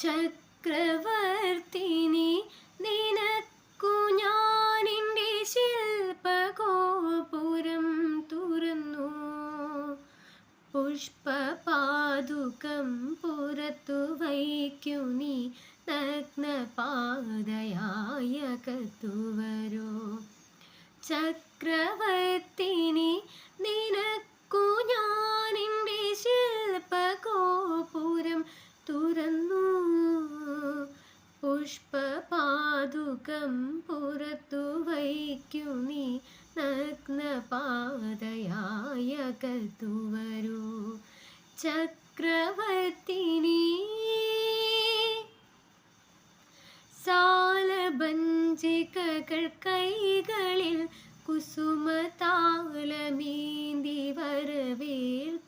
ചക്രവർത്തിനി നിനക്കു ഞാനിന്റെ ശില്പഗോപുരം തുറന്നു. പുഷ്പപാതുകം പുറത്തു വയ്ക്കു നീ നഗ്നപാതയായ കത്തുവരോ. ചക്രവർത്തിനി പുഷ്പപാതുകം പുറത്തു വയ്ക്കു നീ നഗ്നപാതയായ കത്തുവരൂ. ചക്രവർത്തിനി സാലബഞ്ചികകൾ കൈകളിൽ കുസുമതാലമീന്തി വരവേൽക്കും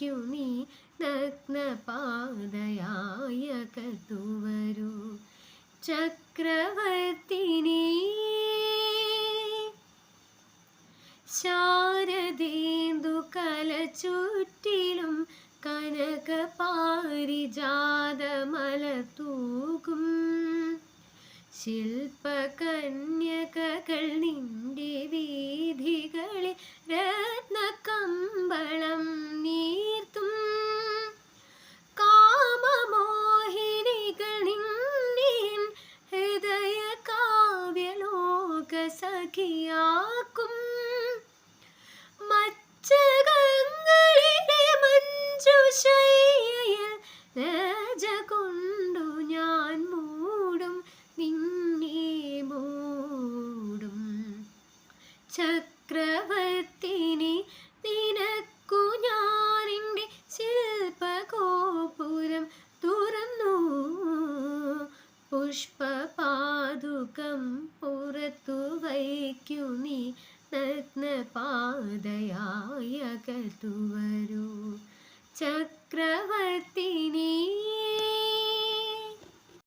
വയ്ക്കു നീ നഗ്നപാതയായ കത്തുവരൂ ചക്രവർത്തിനി ശാരദേന്ദു കല ചുറ്റിലും കനക പാരിജാതമല തൂകും ശില്പകന്യകകൾ നിന്റെ വീഥികളിൽ സഖിയാക്കും മച്ചകങ്ങളിലെ മഞ്ജുശയ്യയിൽ രാജ കൊണ്ടു ഞാൻ മൂടും നിന്നെ മൂടും. ചക്രവർത്തിനി നിനക്കു ഞാനിന്റെ ശില്പഗോപുരം തുറന്നു പുഷ്പപാതുകം പുറത്തു വയ്ക്കു നീ. നഗ്നപാതയായകത്തു വരൂ ചക്രവർത്തി